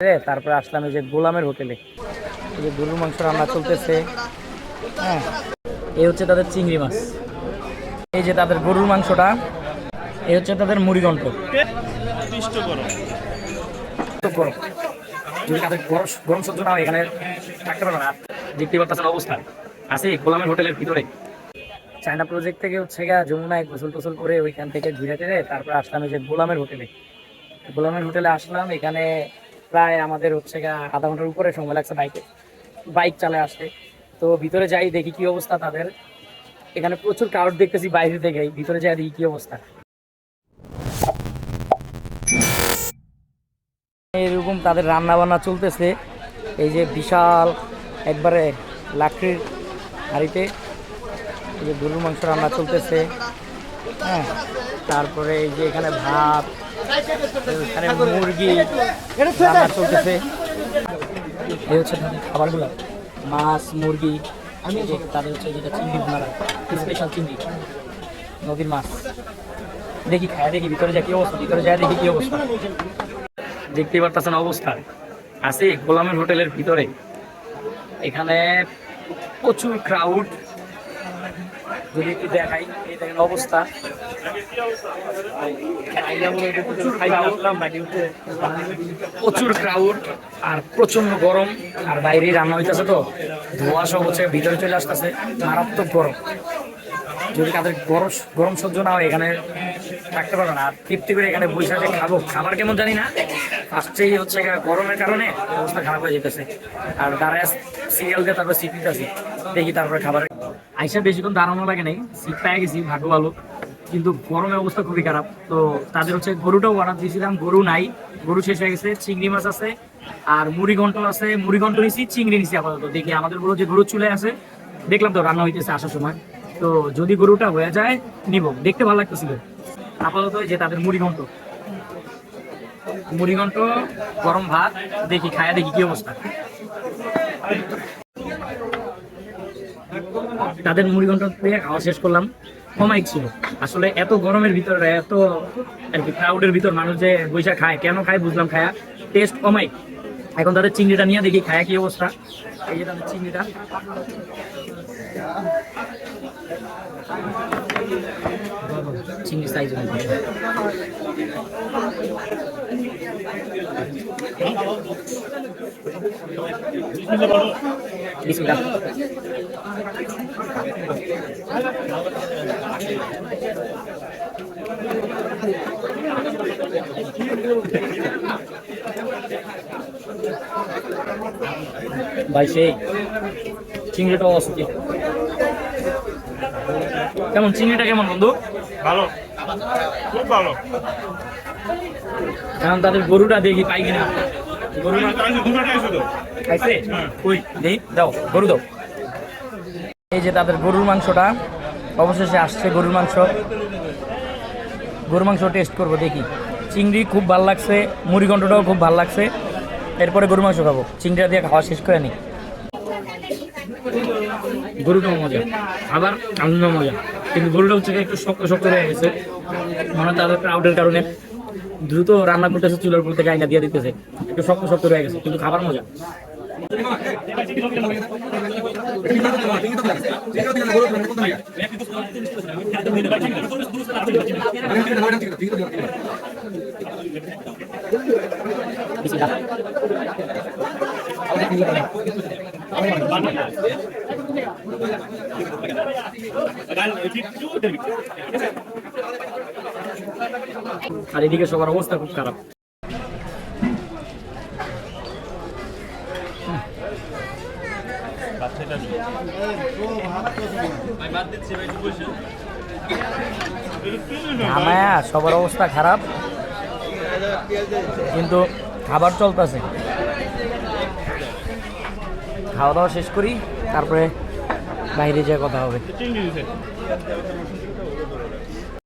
তারপরে আসলাম এই যে গোলামের হোটেলে। এই যে গরুর মাংস রান্না চলতেছে। হ্যাঁ এই হচ্ছে তাদের চিংড়ি মাছ। এই যে তাদের গরুর মাংসটা এই হচ্ছে তাদের মুড়িঘণ্ট গরম যদি তাদের গরম গরম সহ্য না হয় এখানে থাকতে পারবে না। দেখতে পারতেছেন অবস্থা। আছে গোলামের হোটেলের ভিতরে। চায়না প্রজেক্ট থেকে হচ্ছে গা যমুনায় গোসল টোসল করে ওইখান থেকে ঘুরে টেরে তারপর আসলাম এই যে গোলামের হোটেলে। গোলামের হোটেলে আসলাম এখানে প্রায় আমাদের হচ্ছে আধা ঘণ্টার উপরে সময় লাগছে বাইকে বাইক চালায় আসতে। তো ভিতরে যাই দেখি কি অবস্থা তাদের। এখানে প্রচুর ক্রাউড দেখতেছি বাইরে থেকে ভিতরে যাই দেখি কি অবস্থা। এরকম তাদের রান্না বান্না চলতেছে। এই যে বিশাল একবারে লাকড়ির হাঁড়িতে এই যে গরুর মাংস রান্না চলতেছে। হ্যাঁ তারপরে এই যে এখানে ভাত এখানে মুরগি রান্না চলতেছে। এই হচ্ছে খাবারগুলো। মাছ মুরগি তাদের হচ্ছে যেটা চিংড়ি আপনারা স্পেশাল চিংড়ি নদীর মাছ। দেখি খায় দেখি ভিতরে যা কি অবস্থা ভিতরে যায় দেখি কি অবস্থা। দেখতেই পারতেছেন অবস্থা। আছে গোলামের হোটেলের ভিতরে। এখানে প্রচুর ক্রাউড যদি একটু দেখাই এই দেখেন অবস্থা। প্রচুর ক্রাউড আর প্রচণ্ড গরম। আর বাইরে রান্না হইতেছে তো, ধোঁয়া সব হচ্ছে ভিতরে চলে আসতেছে, মারাত্মক গরম। যদি তাদের গরম গরম সহ্য না হয়, এখানে থাকতে পারবে না। আর তৃপ্তি করে এখানে যে খাব। খাবার কেমন জানি না ফার্স্টেই হচ্ছে গরমের কারণে অবস্থা খারাপ হয়ে যেতেছে। আর দাঁড়ায় সিরিয়াল দিয়ে তারপর সিট দেখি তারপরে খাবার আইসা বেশিক্ষণ দাঁড়ানো লাগে নাই সিট পেয়ে গেছি, ভাগ্য ভালো। কিন্তু গরমের অবস্থা খুবই খারাপ। তো তাদের হচ্ছে গরুটাও অর্ডার দিয়েছিলাম, গরু নাই, গরু শেষ হয়ে গেছে, চিংড়ি মাছ আছে, আর মুড়ি ঘন্ট আছে, মুড়ি ঘন্ট নিছি, চিংড়ি নিছি আপাতত। দেখি আমাদেরগুলো যে গরু চলে আছে, দেখলাম তো রান্না হইতেছে আসার সময়। তো যদি গরুটা হয়ে যায়, নিব, দেখতে ভালো লাগতেছিল। আপাতত যে তাদের মুড়ি ঘন্ট। মুড়ি ঘন্ট, গরম ভাত, দেখি, খায়া দেখি কি অবস্থা। তাদের মুড়ি ঘন্ট দিয়ে খাওয়া শেষ করলাম। কমাই ছিল। আসলে এত গরমের ভিতরে, এত আর কি ক্রাউডের ভিতর মানুষ যে বৈশাখ খায়, কেন খায় বুঝলাম খায়া। টেস্ট কমাই। এখন তাদের চিংড়িটা নিয়ে দেখি, খায়া কি অবস্থা। এই যে তাদের চিংড়িটা। চিংড়ি সাইজ বিসমিল্লাহ। ভাই সেই চিংড়িটা অস্থির কেমন চিংড়িটা কেমন বন্ধু? ভালো। খুব ভালো। এখন তাদের গরুটা দেখি পাই কিনা। না আমি দুটো খাইছি তো। খাইছে? কই? দেই দাও গরু দাও। এই যে তাদের গরুর মাংসটা অবশেষে আসছে গরুর মাংস। গরুর মাংস টেস্ট করব দেখি। চিংড়ি খুব ভালো লাগছে মুড়িঘণ্টটাও খুব ভালো লাগছে। এরপরে গরুর মাংস খাব। চিংড়িটা দিয়ে খাওয়া শেষ করে নি। গরুটাও মজা। আবার আনন্দ মজা। কিন্তু গরুটা হচ্ছে একটু শক্ত শক্ত হয়ে গেছে। মানে তাদের ক্রাউডের কারণে দ্রুত রান্না করতেছে, চুলার উপর থেকে আইনা দিয়ে দিতেছে। একটু শক্ত শক্ত হয়ে গেছে, কিন্তু খাবার মজা। আর এদিকে সবার অবস্থা খুব খারাপ। সবার অবস্থা খারাপ। কিন্তু খাবার চলতেছে। খাওয়া দাওয়া শেষ করি, তারপরে বাইরে যাওয়া কথা হবে।